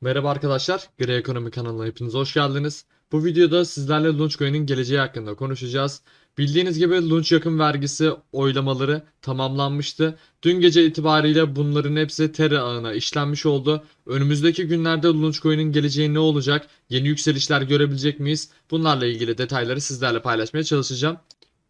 Merhaba arkadaşlar, Gri Ekonomi kanalına hepiniz hoş geldiniz. Bu videoda sizlerle Launchcoin'in geleceği hakkında konuşacağız. Bildiğiniz gibi Launch yakın vergisi oylamaları tamamlanmıştı. Dün gece itibariyle bunların hepsi Terra ağına işlenmiş oldu. Önümüzdeki günlerde Launchcoin'in geleceği ne olacak? Yeni yükselişler görebilecek miyiz? Bunlarla ilgili detayları sizlerle paylaşmaya çalışacağım.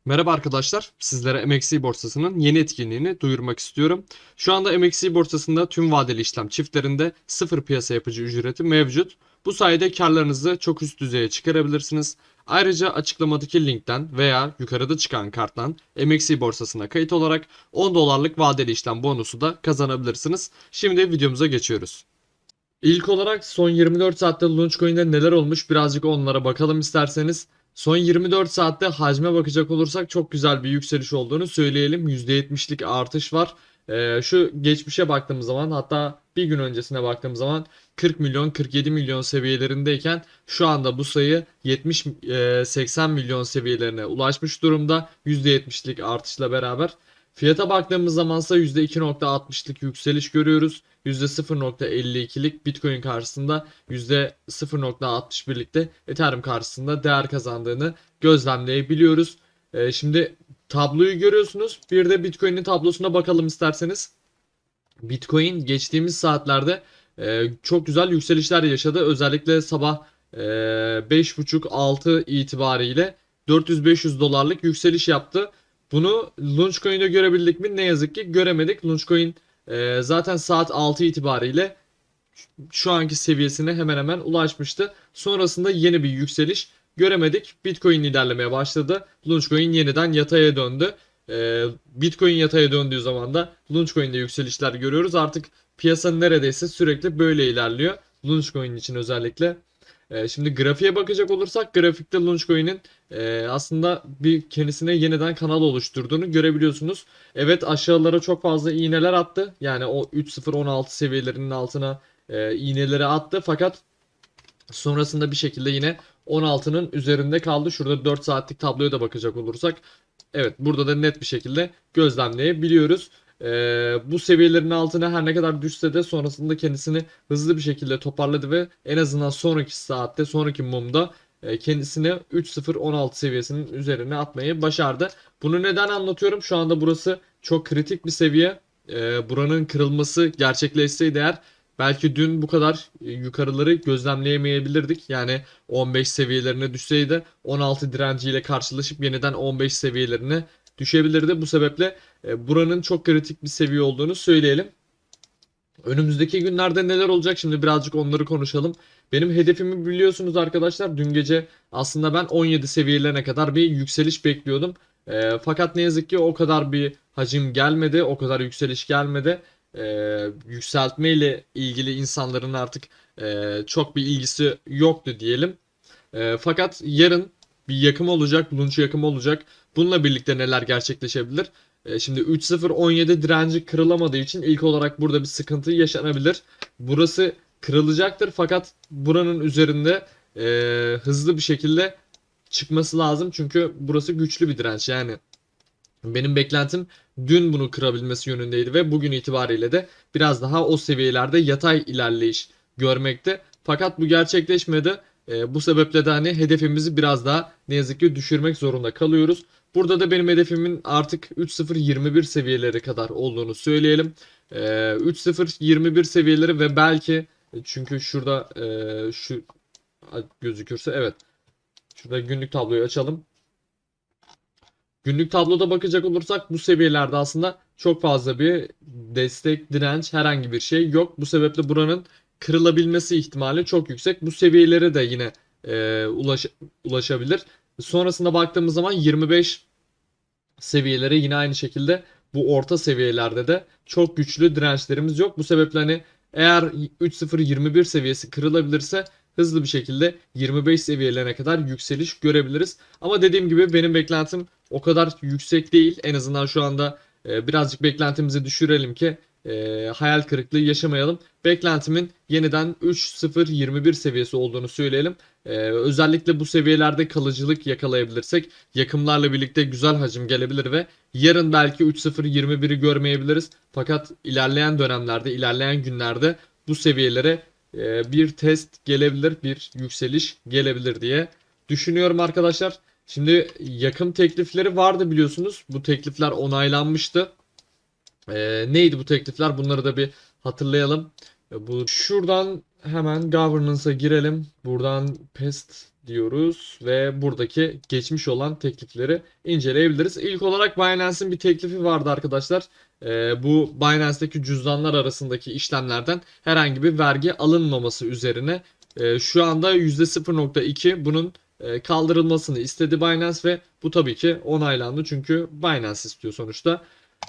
Merhaba arkadaşlar, sizlere MXC borsasının yeni etkinliğini duyurmak istiyorum. Şu anda MXC borsasında tüm vadeli işlem çiftlerinde sıfır piyasa yapıcı ücreti mevcut. Bu sayede karlarınızı çok üst düzeye çıkarabilirsiniz. Ayrıca açıklamadaki linkten veya yukarıda çıkan karttan MXC borsasına kayıt olarak 10 dolarlık vadeli işlem bonusu da kazanabilirsiniz. Şimdi videomuza geçiyoruz. İlk olarak son 24 saatte Launchcoin'de neler olmuş birazcık onlara bakalım isterseniz. Son 24 saatte hacme bakacak olursak çok güzel bir yükseliş olduğunu söyleyelim. %70'lik artış var. Ee, şu geçmişe baktığımız zaman hatta bir gün öncesine baktığımız zaman 40 milyon 47 milyon seviyelerindeyken şu anda bu sayı 70 e, 80 milyon seviyelerine ulaşmış durumda. %70'lik artışla beraber. Fiyata baktığımız zamansa %2.60'lık yükseliş görüyoruz. %0.52'lik Bitcoin karşısında %0.61'lik de Ethereum karşısında değer kazandığını gözlemleyebiliyoruz. Ee, şimdi tabloyu görüyorsunuz. Bir de Bitcoin'in tablosuna bakalım isterseniz. Bitcoin geçtiğimiz saatlerde e, çok güzel yükselişler yaşadı. Özellikle sabah e, 5.30-6 itibariyle 400-500 dolarlık yükseliş yaptı. Bunu Launchcoin'de görebildik mi? Ne yazık ki göremedik. Launchcoin e, zaten saat 6 itibariyle şu anki seviyesine hemen hemen ulaşmıştı. Sonrasında yeni bir yükseliş göremedik. Bitcoin ilerlemeye başladı. Launchcoin yeniden yataya döndü. Ee, Bitcoin yataya döndüğü zaman da Launchcoin'de yükselişler görüyoruz. Artık piyasa neredeyse sürekli böyle ilerliyor. Launchcoin için özellikle. Ee, şimdi grafiğe bakacak olursak grafikte Launchcoin'in e, aslında bir kendisine yeniden kanal oluşturduğunu görebiliyorsunuz. Evet aşağılara çok fazla iğneler attı. Yani o 3.016 seviyelerinin altına e, iğneleri attı. Fakat sonrasında bir şekilde yine 16'nın üzerinde kaldı. Şurada 4 saatlik tabloya da bakacak olursak evet burada da net bir şekilde gözlemleyebiliyoruz. Ee, bu seviyelerin altına her ne kadar düşse de sonrasında kendisini hızlı bir şekilde toparladı ve en azından sonraki saatte sonraki mumda kendisini 3.016 seviyesinin üzerine atmayı başardı. Bunu neden anlatıyorum? Şu anda burası çok kritik bir seviye. Ee, buranın kırılması gerçekleşseydi eğer belki dün bu kadar e, yukarıları gözlemleyemeyebilirdik. Yani 15 seviyelerine düşseydi 16 direnciyle karşılaşıp yeniden 15 seviyelerine düşebilirdi. Bu sebeple e, buranın çok kritik bir seviye olduğunu söyleyelim. Önümüzdeki günlerde neler olacak şimdi birazcık onları konuşalım. Benim hedefimi biliyorsunuz arkadaşlar. Dün gece aslında ben 17 seviyelerine kadar bir yükseliş bekliyordum. E, fakat ne yazık ki o kadar bir hacim gelmedi. O kadar yükseliş gelmedi. E, yükseltme ile ilgili insanların artık e, çok bir ilgisi yoktu diyelim. E, fakat yarın bir yakım olacak. Launch yakımı olacak. Bununla birlikte neler gerçekleşebilir? E, Şimdi 3.0.17 direnci kırılamadığı için ilk olarak burada bir sıkıntı yaşanabilir. Burası kırılacaktır fakat buranın üzerinde e, hızlı bir şekilde çıkması lazım. Çünkü burası güçlü bir direnç. Yani benim beklentim dün bunu kırabilmesi yönündeydi ve bugün itibariyle de biraz daha o seviyelerde yatay ilerleyiş görmekte. Fakat bu gerçekleşmedi. E, bu sebeple de hani hedefimizi biraz daha ne yazık ki düşürmek zorunda kalıyoruz. Burada da benim hedefimin artık 3.021 seviyeleri kadar olduğunu söyleyelim. E, 3.021 seviyeleri ve belki çünkü şurada e, şu gözükürse evet. Şurada günlük tabloyu açalım. Günlük tabloda bakacak olursak bu seviyelerde aslında çok fazla bir destek, direnç herhangi bir şey yok. Bu sebeple buranın kırılabilmesi ihtimali çok yüksek. Bu seviyelere de yine e, ulaş, ulaşabilir. Sonrasında baktığımız zaman 25 seviyelere yine aynı şekilde bu orta seviyelerde de çok güçlü dirençlerimiz yok. Bu sebeple hani eğer 3.021 seviyesi kırılabilirse hızlı bir şekilde 25 seviyelerine kadar yükseliş görebiliriz. Ama dediğim gibi benim beklentim o kadar yüksek değil. En azından şu anda e, birazcık beklentimizi düşürelim ki e, hayal kırıklığı yaşamayalım. Beklentimin yeniden 3.021 seviyesi olduğunu söyleyelim. E, özellikle bu seviyelerde kalıcılık yakalayabilirsek yakımlarla birlikte güzel hacim gelebilir ve yarın belki 3.021'i görmeyebiliriz. Fakat ilerleyen dönemlerde, ilerleyen günlerde bu seviyelere e, bir test gelebilir, bir yükseliş gelebilir diye düşünüyorum arkadaşlar. Şimdi yakın teklifleri vardı biliyorsunuz. Bu teklifler onaylanmıştı. E, neydi bu teklifler? Bunları da bir hatırlayalım. E, Bu şuradan hemen governance'a girelim. Buradan pest diyoruz ve buradaki geçmiş olan teklifleri inceleyebiliriz. İlk olarak Binance'in bir teklifi vardı arkadaşlar. Ee, bu Binance'deki cüzdanlar arasındaki işlemlerden herhangi bir vergi alınmaması üzerine e, şu anda %0.2 bunun e, kaldırılmasını istedi Binance ve bu tabii ki onaylandı çünkü Binance istiyor sonuçta.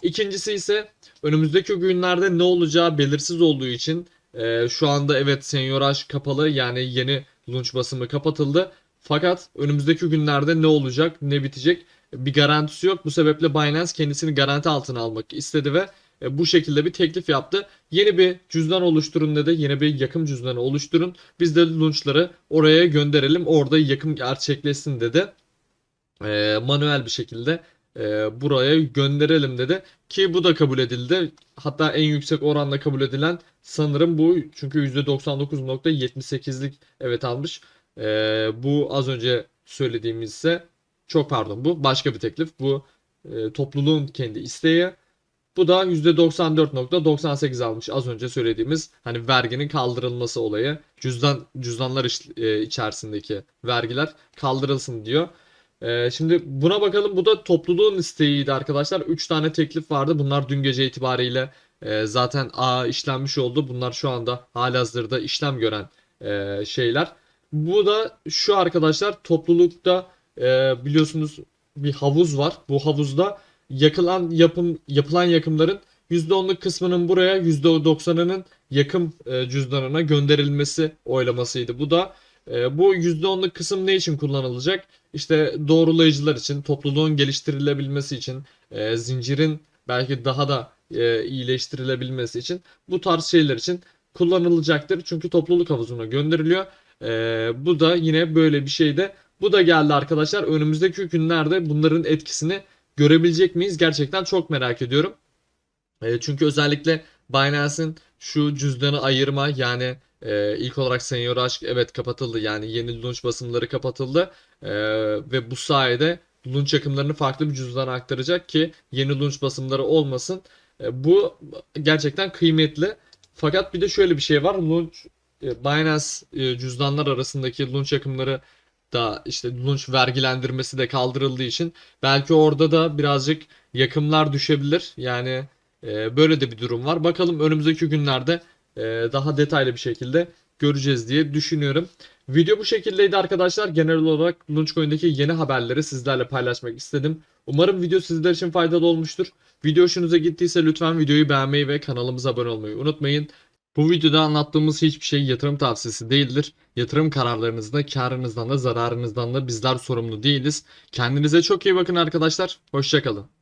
İkincisi ise önümüzdeki günlerde ne olacağı belirsiz olduğu için e, şu anda evet Senioraj kapalı yani yeni launch basımı kapatıldı. Fakat önümüzdeki günlerde ne olacak ne bitecek bir garantisi yok. Bu sebeple Binance kendisini garanti altına almak istedi ve e, bu şekilde bir teklif yaptı. Yeni bir cüzdan oluşturun dedi. Yeni bir yakım cüzdanı oluşturun. Biz de launchları oraya gönderelim. Orada yakım gerçekleşsin dedi. E, manuel bir şekilde e, buraya gönderelim dedi. Ki bu da kabul edildi. Hatta en yüksek oranda kabul edilen sanırım bu. Çünkü %99.78'lik evet almış. E, bu az önce söylediğimiz ise çok pardon bu başka bir teklif. Bu e, topluluğun kendi isteği. Bu da %94.98 almış az önce söylediğimiz hani verginin kaldırılması olayı. Cüzdan cüzdanlar iş- e, içerisindeki vergiler kaldırılsın diyor. E, şimdi buna bakalım. Bu da topluluğun isteğiydi arkadaşlar. 3 tane teklif vardı. Bunlar dün gece itibariyle e, zaten A işlenmiş oldu. Bunlar şu anda halihazırda işlem gören e, şeyler. Bu da şu arkadaşlar toplulukta e, biliyorsunuz bir havuz var. Bu havuzda yakılan yapım yapılan yakımların %10'luk kısmının buraya %90'ının yakım cüzdanına gönderilmesi oylamasıydı. Bu da e, bu %10'luk kısım ne için kullanılacak? İşte doğrulayıcılar için, topluluğun geliştirilebilmesi için, e, zincirin belki daha da e, iyileştirilebilmesi için bu tarz şeyler için kullanılacaktır. Çünkü topluluk havuzuna gönderiliyor. E, bu da yine böyle bir şeyde. Bu da geldi arkadaşlar. Önümüzdeki günlerde bunların etkisini görebilecek miyiz? Gerçekten çok merak ediyorum. E, çünkü özellikle Binance'in şu cüzdanı ayırma yani e, ilk olarak Senior Aşk evet kapatıldı. Yani yeni launch basımları kapatıldı. E, ve bu sayede launch akımlarını farklı bir cüzdana aktaracak ki yeni launch basımları olmasın. E, bu gerçekten kıymetli. Fakat bir de şöyle bir şey var. Launch e, Binance e, cüzdanlar arasındaki launch akımları da işte launch vergilendirmesi de kaldırıldığı için belki orada da birazcık yakımlar düşebilir. Yani e, böyle de bir durum var. Bakalım önümüzdeki günlerde e, daha detaylı bir şekilde göreceğiz diye düşünüyorum. Video bu şekildeydi arkadaşlar. Genel olarak Launchcoin'deki yeni haberleri sizlerle paylaşmak istedim. Umarım video sizler için faydalı olmuştur. Video hoşunuza gittiyse lütfen videoyu beğenmeyi ve kanalımıza abone olmayı unutmayın. Bu videoda anlattığımız hiçbir şey yatırım tavsiyesi değildir. Yatırım kararlarınızda karınızdan da zararınızdan da bizler sorumlu değiliz. Kendinize çok iyi bakın arkadaşlar. Hoşçakalın.